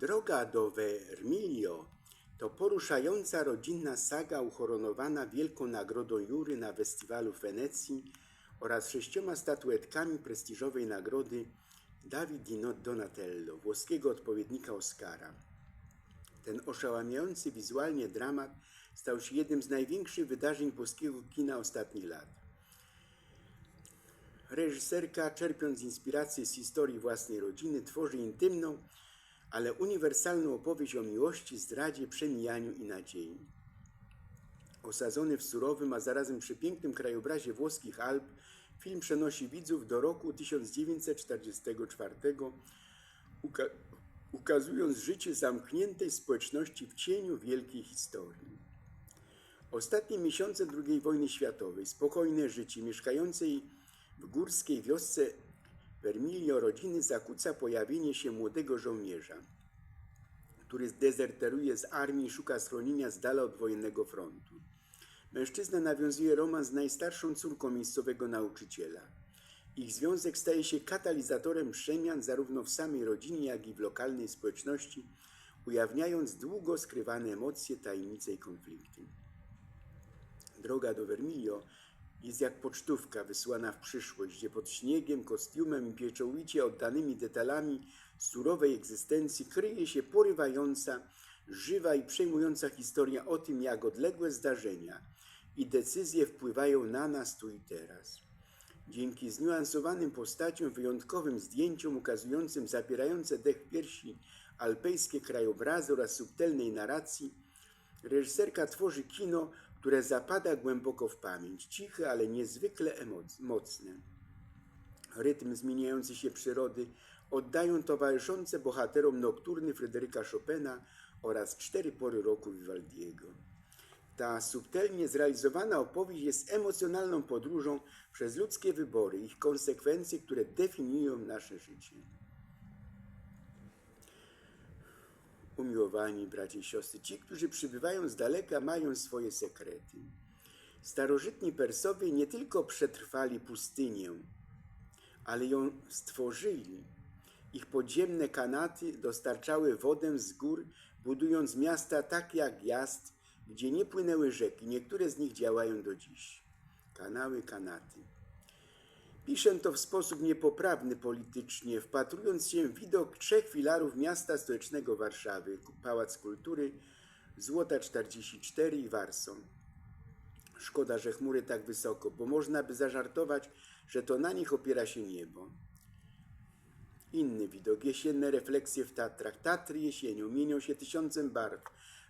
Droga do Vermilio to poruszająca rodzinna saga uhonorowana Wielką Nagrodą Jury na Festiwalu w Wenecji oraz sześcioma statuetkami prestiżowej nagrody David di Donatello, włoskiego odpowiednika Oscara. Ten oszałamiający wizualnie dramat stał się jednym z największych wydarzeń włoskiego kina ostatnich lat. Reżyserka, czerpiąc inspirację z historii własnej rodziny, tworzy intymną, ale uniwersalną opowieść o miłości, zdradzie, przemijaniu i nadziei. Osadzony w surowym, a zarazem przepięknym krajobrazie włoskich Alp, film przenosi widzów do roku 1944, uka- ukazując życie zamkniętej społeczności w cieniu wielkiej historii. Ostatnie miesiące II wojny światowej, spokojne życie mieszkającej w górskiej wiosce Vermilio rodziny zakłóca pojawienie się młodego żołnierza, który zdezerteruje z armii i szuka schronienia z dala od wojennego frontu. Mężczyzna nawiązuje romans z najstarszą córką miejscowego nauczyciela. Ich związek staje się katalizatorem przemian zarówno w samej rodzinie, jak i w lokalnej społeczności, ujawniając długo skrywane emocje, tajemnice i konflikty. Droga do Vermilio jest jak pocztówka wysłana w przyszłość, gdzie pod śniegiem, kostiumem i pieczołowicie oddanymi detalami surowej egzystencji kryje się porywająca, żywa i przejmująca historia o tym, jak odległe zdarzenia i decyzje wpływają na nas tu i teraz. Dzięki zniuansowanym postaciom, wyjątkowym zdjęciom ukazującym zapierające dech piersi alpejskie krajobrazy oraz subtelnej narracji, reżyserka tworzy kino, które zapada głęboko w pamięć, ciche, ale niezwykle mocne. Rytm zmieniającej się przyrody oddają towarzyszące bohaterom nokturny Fryderyka Chopina oraz cztery pory roku Vivaldiego. Ta subtelnie zrealizowana opowieść jest emocjonalną podróżą przez ludzkie wybory, ich konsekwencje, które definiują nasze życie. Umiłowani bracia i siostry, ci, którzy przybywają z daleka, mają swoje sekrety. Starożytni Persowie nie tylko przetrwali pustynię, ale ją stworzyli. Ich podziemne kanaty dostarczały wodę z gór, budując miasta takie jak Jazd, gdzie nie płynęły rzeki. Niektóre z nich działają do dziś. Kanały, kanaty. Piszę to w sposób niepoprawny politycznie, wpatrując się w widok trzech filarów miasta stołecznego Warszawy, Pałac Kultury, Złota 44 i Warson. Szkoda, że chmury tak wysoko, bo można by zażartować, że to na nich opiera się niebo. Inny widok, jesienne refleksje w Tatrach. Tatry jesienią mienią się tysiącem barw.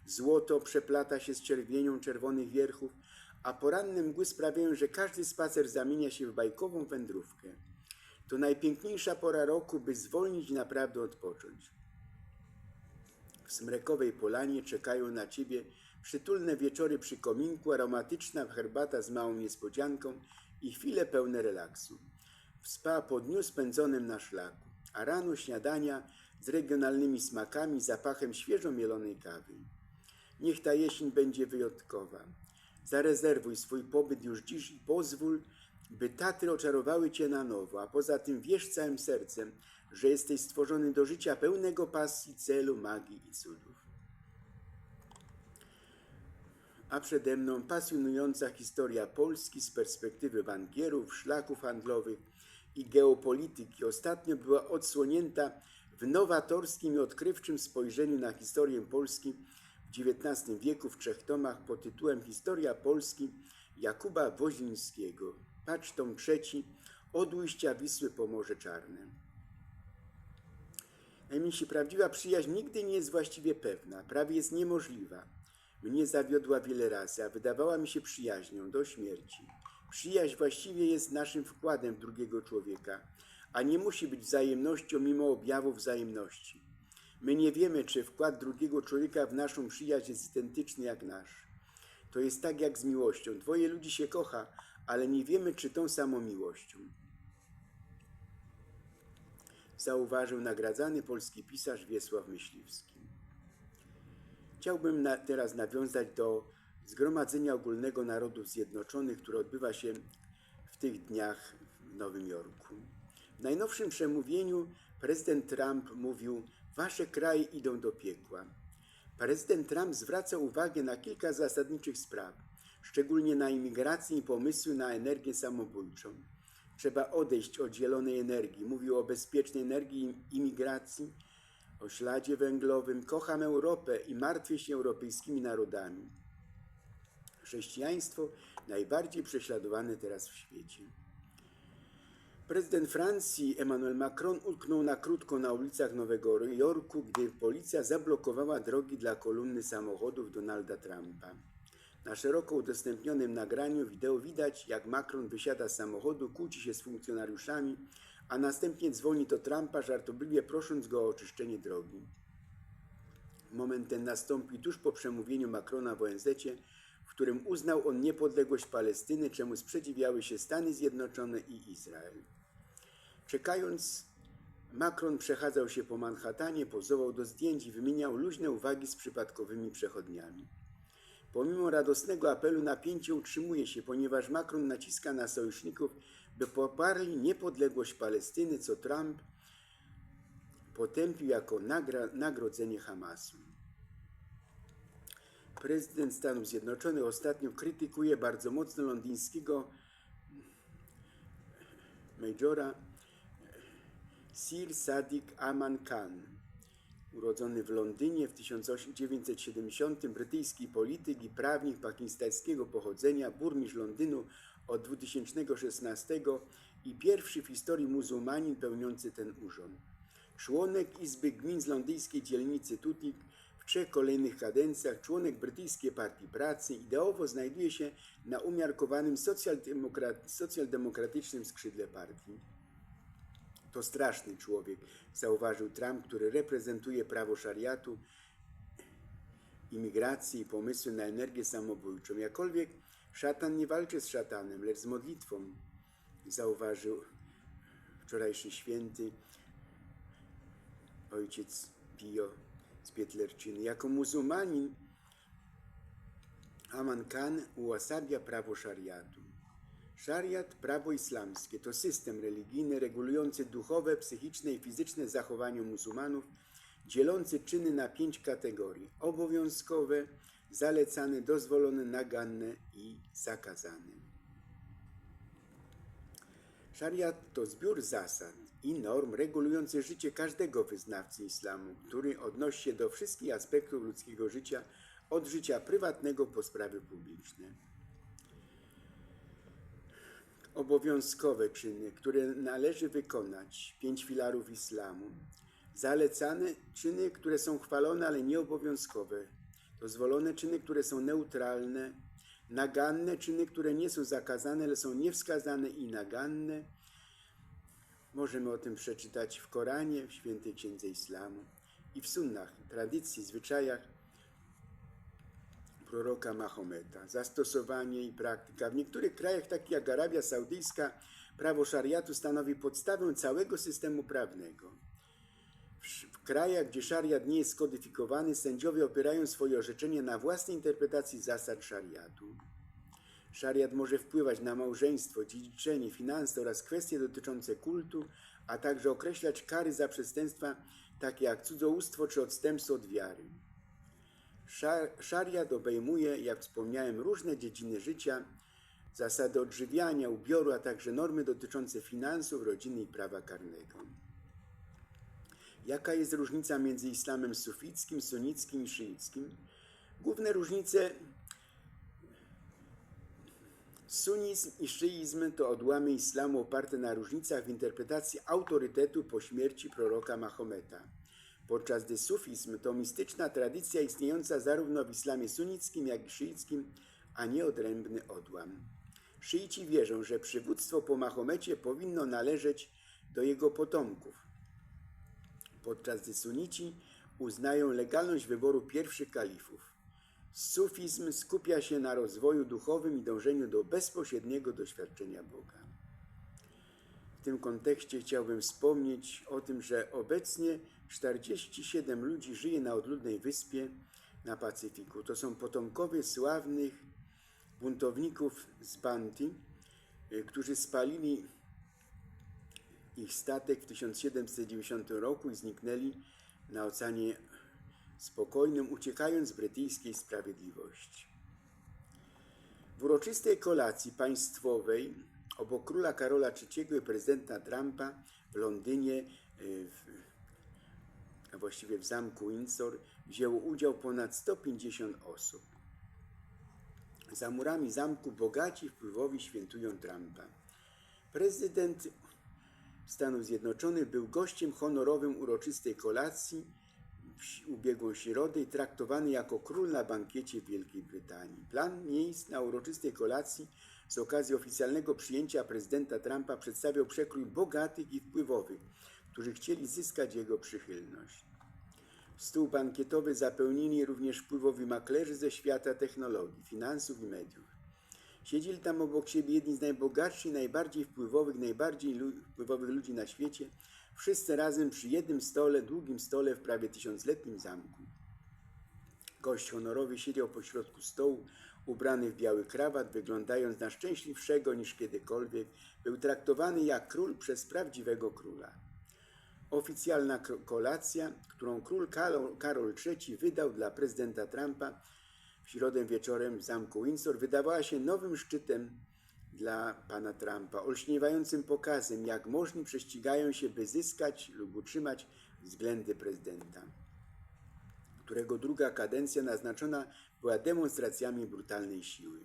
Złoto przeplata się z czerwienią czerwonych wierchów, a poranne mgły sprawiają, że każdy spacer zamienia się w bajkową wędrówkę. To najpiękniejsza pora roku, by zwolnić i naprawdę odpocząć. W smrekowej polanie czekają na ciebie przytulne wieczory przy kominku, aromatyczna herbata z małą niespodzianką i chwile pełne relaksu. W spa po dniu spędzonym na szlaku, a rano śniadania z regionalnymi smakami, zapachem świeżo mielonej kawy. Niech ta jesień będzie wyjątkowa. Zarezerwuj swój pobyt już dziś i pozwól, by Tatry oczarowały Cię na nowo, a poza tym wierz całym sercem, że jesteś stworzony do życia pełnego pasji, celu, magii i cudów. A przede mną pasjonująca historia Polski z perspektywy bankierów, szlaków handlowych i geopolityki. Ostatnio była odsłonięta w nowatorskim i odkrywczym spojrzeniu na historię Polski XIX wieku w trzech tomach pod tytułem Historia Polski Jakuba Woźnińskiego. Patrz tom trzeci, od ujścia Wisły po Morze Czarne. Najmniejsi prawdziwa przyjaźń nigdy nie jest właściwie pewna, prawie jest niemożliwa. Mnie zawiodła wiele razy, a wydawała mi się przyjaźnią do śmierci. Przyjaźń właściwie jest naszym wkładem w drugiego człowieka, a nie musi być wzajemnością mimo objawów wzajemności. My nie wiemy, czy wkład drugiego człowieka w naszą przyjaźń jest identyczny jak nasz. To jest tak jak z miłością. Dwoje ludzi się kocha, ale nie wiemy, czy tą samą miłością. Zauważył nagradzany polski pisarz Wiesław Myśliwski. Chciałbym na, teraz nawiązać do Zgromadzenia Ogólnego Narodów Zjednoczonych, które odbywa się w tych dniach w Nowym Jorku. W najnowszym przemówieniu prezydent Trump mówił: Wasze kraje idą do piekła. Prezydent Trump zwraca uwagę na kilka zasadniczych spraw, szczególnie na imigrację i pomysły na energię samobójczą. Trzeba odejść od zielonej energii. Mówił o bezpiecznej energii imigracji, o śladzie węglowym. Kocham Europę i martwię się europejskimi narodami. Chrześcijaństwo najbardziej prześladowane teraz w świecie. Prezydent Francji Emmanuel Macron utknął na krótko na ulicach Nowego Jorku, gdy policja zablokowała drogi dla kolumny samochodów Donalda Trumpa. Na szeroko udostępnionym nagraniu wideo widać, jak Macron wysiada z samochodu, kłóci się z funkcjonariuszami, a następnie dzwoni do Trumpa, żartobliwie prosząc go o oczyszczenie drogi. Moment ten nastąpi tuż po przemówieniu Macrona w ONZ, w którym uznał on niepodległość Palestyny, czemu sprzeciwiały się Stany Zjednoczone i Izrael. Czekając, Macron przechadzał się po Manhattanie, pozował do zdjęć i wymieniał luźne uwagi z przypadkowymi przechodniami. Pomimo radosnego apelu napięcie utrzymuje się, ponieważ Macron naciska na sojuszników, by poparli niepodległość Palestyny, co Trump potępił jako nagra- nagrodzenie Hamasu. Prezydent Stanów Zjednoczonych ostatnio krytykuje bardzo mocno londyńskiego majora Sir Sadiq Aman Khan. Urodzony w Londynie w 1970, brytyjski polityk i prawnik pakistańskiego pochodzenia, burmistrz Londynu od 2016 i pierwszy w historii muzułmanin pełniący ten urząd. Członek Izby Gmin z londyńskiej dzielnicy Tutik w trzech kolejnych kadencjach, członek brytyjskiej Partii Pracy, ideowo znajduje się na umiarkowanym socjaldemokra- socjaldemokratycznym skrzydle partii. To straszny człowiek, zauważył Trump, który reprezentuje prawo szariatu, imigrację i pomysły na energię samobójczą. Jakkolwiek szatan nie walczy z szatanem, lecz z modlitwą, zauważył wczorajszy święty ojciec Pio z Pietlerczyny. Jako muzułmanin Aman Khan uosabia prawo szariatu. Szariat, prawo islamskie, to system religijny regulujący duchowe, psychiczne i fizyczne zachowanie muzułmanów, dzielący czyny na pięć kategorii: obowiązkowe, zalecane, dozwolone, naganne i zakazane. Szariat to zbiór zasad i norm regulujących życie każdego wyznawcy islamu, który odnosi się do wszystkich aspektów ludzkiego życia, od życia prywatnego po sprawy publiczne obowiązkowe czyny, które należy wykonać, pięć filarów islamu, zalecane czyny, które są chwalone, ale nieobowiązkowe, dozwolone czyny, które są neutralne, naganne czyny, które nie są zakazane, ale są niewskazane i naganne. Możemy o tym przeczytać w Koranie, w Świętej Księdze Islamu i w sunnach, tradycji, zwyczajach proroka Mahometa. Zastosowanie i praktyka. W niektórych krajach, takich jak Arabia Saudyjska, prawo szariatu stanowi podstawę całego systemu prawnego. W, krajach, gdzie szariat nie jest skodyfikowany, sędziowie opierają swoje orzeczenie na własnej interpretacji zasad szariatu. Szariat może wpływać na małżeństwo, dziedziczenie, finanse oraz kwestie dotyczące kultu, a także określać kary za przestępstwa takie jak cudzołóstwo czy odstępstwo od wiary. Szariat obejmuje, jak wspomniałem, różne dziedziny życia, zasady odżywiania, ubioru, a także normy dotyczące finansów, rodziny i prawa karnego. Jaka jest różnica między islamem sufickim, sunnickim i szyickim? Główne różnice Sunnizm i szyizm to odłamy islamu oparte na różnicach w interpretacji autorytetu po śmierci proroka Mahometa podczas gdy sufizm to mistyczna tradycja istniejąca zarówno w islamie sunnickim, jak i szyickim, a nie odrębny odłam. Szyici wierzą, że przywództwo po Mahomecie powinno należeć do jego potomków, podczas gdy sunici uznają legalność wyboru pierwszych kalifów. Sufizm skupia się na rozwoju duchowym i dążeniu do bezpośredniego doświadczenia Boga. W tym kontekście chciałbym wspomnieć o tym, że obecnie 47 ludzi żyje na odludnej wyspie na Pacyfiku. To są potomkowie sławnych buntowników z Banti, y, którzy spalili ich statek w 1790 roku i zniknęli na Oceanie Spokojnym, uciekając z brytyjskiej sprawiedliwości. W uroczystej kolacji państwowej obok króla Karola III i prezydenta Trumpa w Londynie, y, w, a właściwie w zamku Windsor, wzięło udział ponad 150 osób. Za murami zamku bogaci wpływowi świętują Trumpa. Prezydent Stanów Zjednoczonych był gościem honorowym uroczystej kolacji w ubiegłą środę i traktowany jako król na bankiecie w Wielkiej Brytanii. Plan miejsc na uroczystej kolacji z okazji oficjalnego przyjęcia prezydenta Trumpa przedstawiał przekrój bogatych i wpływowych, którzy chcieli zyskać jego przychylność. Stół bankietowy zapełnili również wpływowi maklerzy ze świata technologii, finansów i mediów. Siedzieli tam obok siebie jedni z najbogatszych, najbardziej wpływowych, najbardziej wpływowych ludzi na świecie, wszyscy razem przy jednym stole, długim stole w prawie tysiącletnim zamku. Gość honorowy siedział pośrodku stołu, ubrany w biały krawat, wyglądając na szczęśliwszego niż kiedykolwiek, był traktowany jak król przez prawdziwego króla. Oficjalna kolacja, którą król Karol III wydał dla prezydenta Trumpa w środę wieczorem w zamku Windsor, wydawała się nowym szczytem dla pana Trumpa, olśniewającym pokazem, jak możni prześcigają się, by zyskać lub utrzymać względy prezydenta, którego druga kadencja naznaczona była demonstracjami brutalnej siły.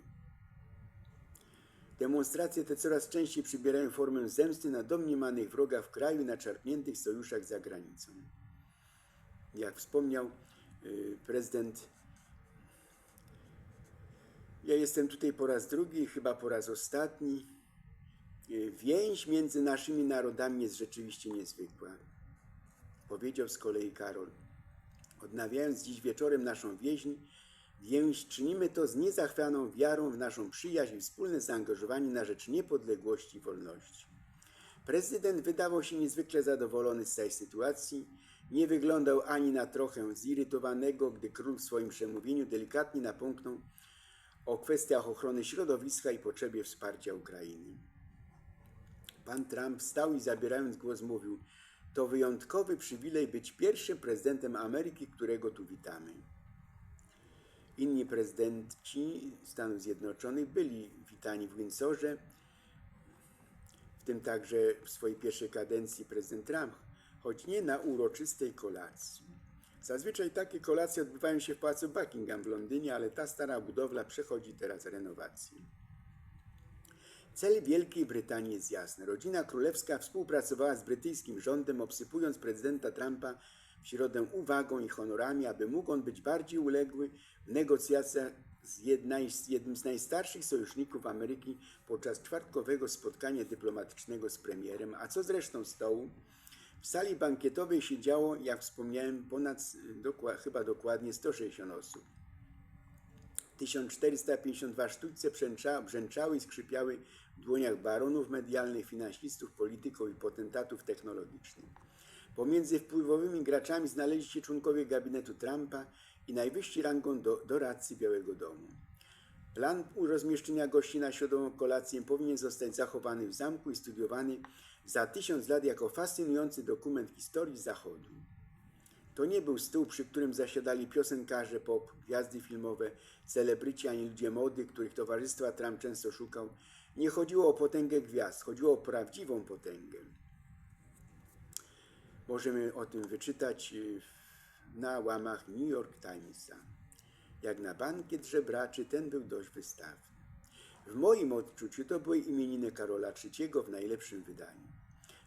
Demonstracje te coraz częściej przybierają formę zemsty na domniemanych wrogach w kraju i na czarpniętych sojuszach za granicą. Jak wspomniał y, prezydent, ja jestem tutaj po raz drugi, chyba po raz ostatni. Y, Więź między naszymi narodami jest rzeczywiście niezwykła. Powiedział z kolei Karol. Odnawiając dziś wieczorem naszą więź, więź czynimy to z niezachwianą wiarą w naszą przyjaźń i wspólne zaangażowanie na rzecz niepodległości i wolności. Prezydent wydawał się niezwykle zadowolony z tej sytuacji. Nie wyglądał ani na trochę zirytowanego, gdy król w swoim przemówieniu delikatnie napomknął o kwestiach ochrony środowiska i potrzebie wsparcia Ukrainy. Pan Trump stał i zabierając głos mówił: To wyjątkowy przywilej być pierwszym prezydentem Ameryki, którego tu witamy. Inni prezydenci Stanów Zjednoczonych byli witani w Windsorze, w tym także w swojej pierwszej kadencji prezydent Trump, choć nie na uroczystej kolacji. Zazwyczaj takie kolacje odbywają się w pałacu Buckingham w Londynie, ale ta stara budowla przechodzi teraz renowację. Cel Wielkiej Brytanii jest jasny. Rodzina królewska współpracowała z brytyjskim rządem, obsypując prezydenta Trumpa środę uwagą i honorami, aby mógł on być bardziej uległy w negocjacjach z, jedna, z jednym z najstarszych sojuszników Ameryki podczas czwartkowego spotkania dyplomatycznego z premierem, a co z resztą stołu? W sali bankietowej siedziało, jak wspomniałem, ponad chyba dokładnie 160 osób. 1452 sztućce brzęcza, brzęczały i skrzypiały w dłoniach baronów medialnych, finansistów, polityków i potentatów technologicznych. Pomiędzy wpływowymi graczami znaleźli się członkowie gabinetu Trumpa i najwyżsi rangą do, doradcy Białego Domu. Plan rozmieszczenia gości na środową kolację powinien zostać zachowany w zamku i studiowany za tysiąc lat jako fascynujący dokument historii Zachodu. To nie był stół, przy którym zasiadali piosenkarze pop, gwiazdy filmowe, celebryci ani ludzie mody, których towarzystwa Trump często szukał. Nie chodziło o potęgę gwiazd, chodziło o prawdziwą potęgę. Możemy o tym wyczytać y, na łamach New York Timesa. Jak na bankiet żebraczy, ten był dość wystawny. W moim odczuciu to były imieniny Karola III w najlepszym wydaniu.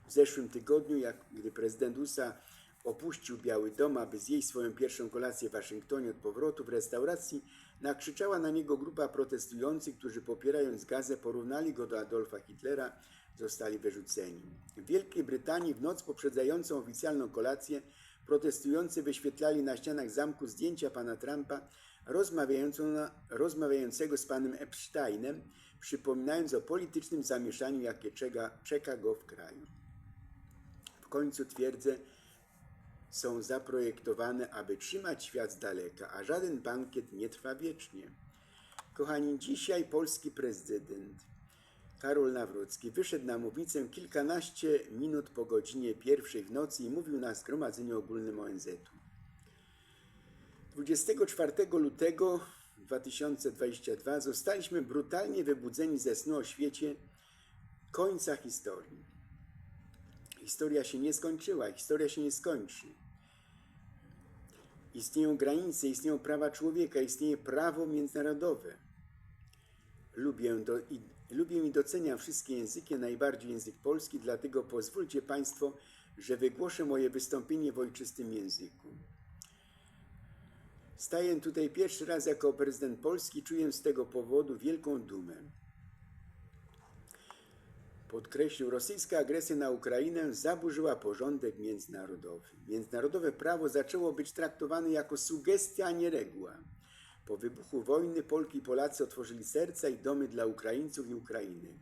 W zeszłym tygodniu, jak gdy prezydent USA opuścił Biały Dom, aby zjeść swoją pierwszą kolację w Waszyngtonie od powrotu w restauracji, nakrzyczała na niego grupa protestujących, którzy popierając gazę porównali go do Adolfa Hitlera, zostali wyrzuceni. W Wielkiej Brytanii w noc poprzedzającą oficjalną kolację protestujący wyświetlali na ścianach zamku zdjęcia pana Trumpa rozmawiającego z panem Epsteinem, przypominając o politycznym zamieszaniu, jakie czeka, czeka go w kraju. W końcu twierdzę, są zaprojektowane, aby trzymać świat z daleka, a żaden bankiet nie trwa wiecznie. Kochani, dzisiaj polski prezydent Karol Nawrocki wyszedł na mównicę kilkanaście minut po godzinie pierwszej w nocy i mówił na zgromadzeniu ogólnym ONZ-u. 24 lutego 2022 zostaliśmy brutalnie wybudzeni ze snu o świecie końca historii. Historia się nie skończyła, historia się nie skończy. Istnieją granice, istnieją prawa człowieka, istnieje prawo międzynarodowe. Lubię, do, lubię i doceniam wszystkie języki, najbardziej język polski, dlatego pozwólcie Państwo, że wygłoszę moje wystąpienie w ojczystym języku. Staję tutaj pierwszy raz jako prezydent Polski, czuję z tego powodu wielką dumę. Podkreślił, rosyjska agresja na Ukrainę zaburzyła porządek międzynarodowy. Międzynarodowe prawo zaczęło być traktowane jako sugestia, a nie reguła. Po wybuchu wojny Polki i Polacy otworzyli serca i domy dla Ukraińców i Ukrainy.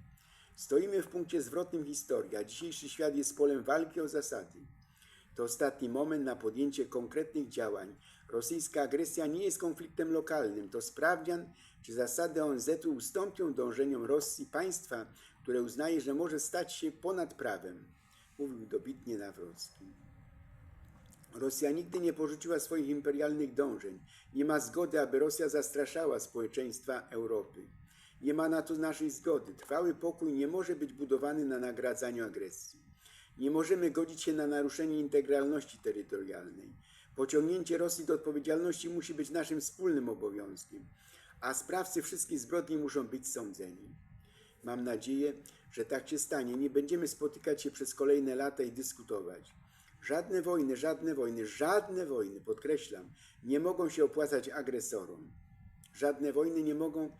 Stoimy w punkcie zwrotnym historii, a dzisiejszy świat jest polem walki o zasady. To ostatni moment na podjęcie konkretnych działań. Rosyjska agresja nie jest konfliktem lokalnym, to sprawdzian, czy zasady ONZ-u ustąpią dążeniom Rosji, państwa, które uznaje, że może stać się ponad prawem, mówił dobitnie Nawrocki. Rosja nigdy nie porzuciła swoich imperialnych dążeń. Nie ma zgody, aby Rosja zastraszała społeczeństwa Europy. Nie ma na to naszej zgody. Trwały pokój nie może być budowany na nagradzaniu agresji. Nie możemy godzić się na naruszenie integralności terytorialnej. Pociągnięcie Rosji do odpowiedzialności musi być naszym wspólnym obowiązkiem, a sprawcy wszystkich zbrodni muszą być sądzeni. Mam nadzieję, że tak się stanie. Nie będziemy spotykać się przez kolejne lata i dyskutować. Żadne wojny, żadne wojny, żadne wojny, podkreślam, nie mogą się opłacać agresorom. Żadne wojny nie mogą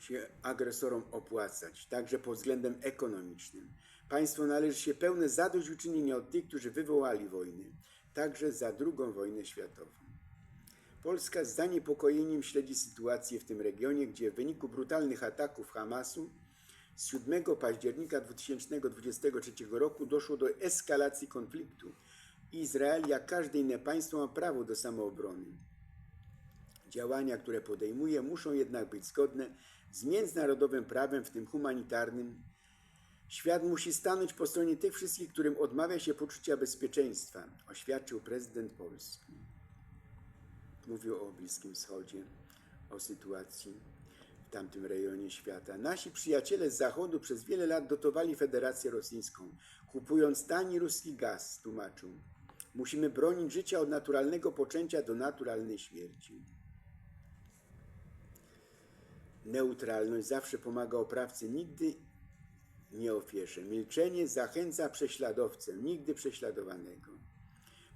się agresorom opłacać, także pod względem ekonomicznym. Państwu należy się pełne zadośćuczynienie od tych, którzy wywołali wojny, także za II wojnę światową. Polska z zaniepokojeniem śledzi sytuację w tym regionie, gdzie w wyniku brutalnych ataków Hamasu 7 października 2023 roku doszło do eskalacji konfliktu. Izrael, jak każde inne państwo, ma prawo do samoobrony. Działania, które podejmuje, muszą jednak być zgodne z międzynarodowym prawem, w tym humanitarnym. Świat musi stanąć po stronie tych wszystkich, którym odmawia się poczucia bezpieczeństwa, oświadczył prezydent Polski. Mówił o Bliskim Wschodzie, o sytuacji tamtym rejonie świata. Nasi przyjaciele z Zachodu przez wiele lat dotowali Federację Rosyjską, kupując tani ruski gaz, tłumaczył. Musimy bronić życia od naturalnego poczęcia do naturalnej śmierci. Neutralność zawsze pomaga oprawcy, nigdy nie ofierze. Milczenie zachęca prześladowcę, nigdy prześladowanego.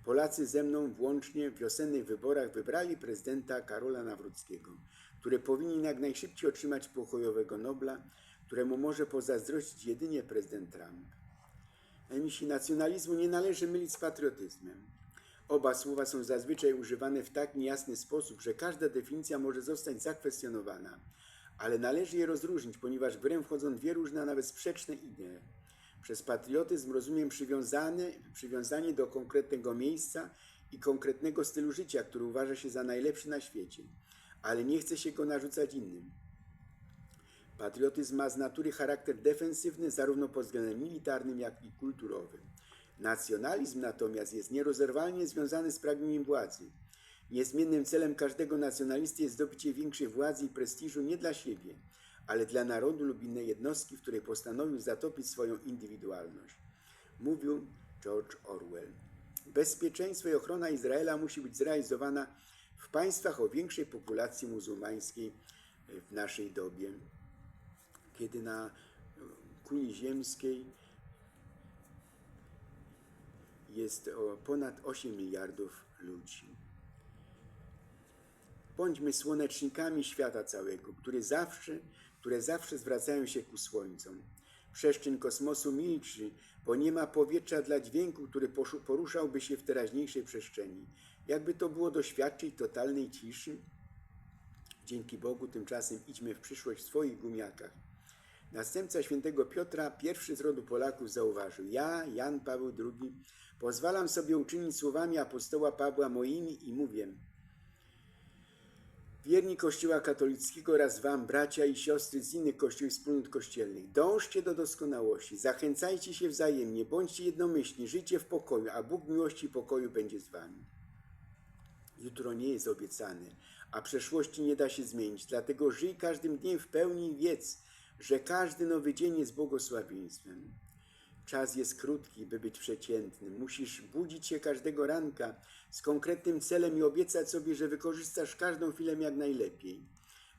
Polacy ze mną włącznie w wiosennych wyborach wybrali prezydenta Karola Nawrockiego, który powinien jak najszybciej otrzymać pokojowego Nobla, któremu może pozazdrościć jedynie prezydent Trump. Emisji nacjonalizmu nie należy mylić z patriotyzmem. Oba słowa są zazwyczaj używane w tak niejasny sposób, że każda definicja może zostać zakwestionowana, ale należy je rozróżnić, ponieważ w grę wchodzą dwie różne, a nawet sprzeczne idee. Przez patriotyzm rozumiem przywiązanie, przywiązanie do konkretnego miejsca i konkretnego stylu życia, który uważa się za najlepszy na świecie, ale nie chce się go narzucać innym. Patriotyzm ma z natury charakter defensywny zarówno pod względem militarnym, jak i kulturowym. Nacjonalizm natomiast jest nierozerwalnie związany z pragnieniem władzy. Niezmiennym celem każdego nacjonalisty jest zdobycie większej władzy i prestiżu nie dla siebie, ale dla narodu lub innej jednostki, w której postanowił zatopić swoją indywidualność. Mówił George Orwell. Bezpieczeństwo i ochrona Izraela musi być zrealizowana w państwach o większej populacji muzułmańskiej w naszej dobie, kiedy na kuli ziemskiej jest ponad 8 miliardów ludzi. Bądźmy słonecznikami świata całego, który zawsze, które zawsze zwracają się ku słońcom. Przestrzeń kosmosu milczy, bo nie ma powietrza dla dźwięku, który poruszałby się w teraźniejszej przestrzeni. Jakby to było doświadczyć totalnej ciszy? Dzięki Bogu tymczasem idźmy w przyszłość w swoich gumiakach. Następca świętego Piotra, pierwszy z rodu Polaków, zauważył: Ja, Jan Paweł II, pozwalam sobie uczynić słowami apostoła Pawła moimi i mówię: Wierni Kościoła katolickiego oraz wam, bracia i siostry z innych kościołów i wspólnot kościelnych, dążcie do doskonałości, zachęcajcie się wzajemnie, bądźcie jednomyślni, żyjcie w pokoju, a Bóg miłości i pokoju będzie z wami. Jutro nie jest obiecane, a przeszłości nie da się zmienić, dlatego żyj każdym dniem w pełni i wiedz, że każdy nowy dzień jest błogosławieństwem. Czas jest krótki, by być przeciętnym. Musisz budzić się każdego ranka z konkretnym celem i obiecać sobie, że wykorzystasz każdą chwilę jak najlepiej.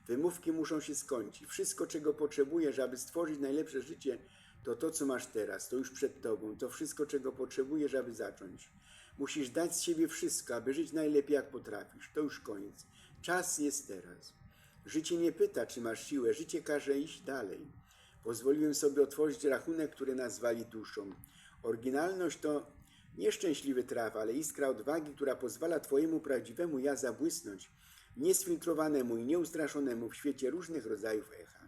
Wymówki muszą się skończyć. Wszystko, czego potrzebujesz, aby stworzyć najlepsze życie, to to, co masz teraz, to już przed tobą. To wszystko, czego potrzebujesz, aby zacząć. Musisz dać z siebie wszystko, aby żyć najlepiej, jak potrafisz. To już koniec. Czas jest teraz. Życie nie pyta, czy masz siłę, życie każe iść dalej. Pozwoliłem sobie otworzyć rachunek, który nazwali duszą. Oryginalność to nieszczęśliwy traf, ale iskra odwagi, która pozwala Twojemu prawdziwemu ja zabłysnąć, niesfiltrowanemu i nieustraszonemu w świecie różnych rodzajów echa.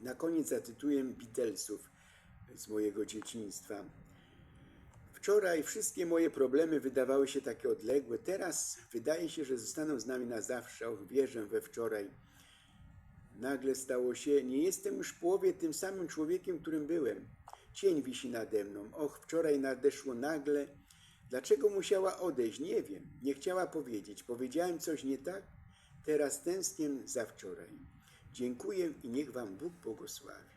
Na koniec zacytuję Beatlesów z mojego dzieciństwa. Wczoraj wszystkie moje problemy wydawały się takie odległe, teraz wydaje się, że zostaną z nami na zawsze. Och, wierzę we wczoraj. Nagle stało się, nie jestem już w połowie tym samym człowiekiem, którym byłem. Cień wisi nade mną. Och, wczoraj nadeszło nagle. Dlaczego musiała odejść? Nie wiem. Nie chciała powiedzieć. Powiedziałem coś nie tak? Teraz tęsknię za wczoraj. Dziękuję i niech Wam Bóg błogosławi.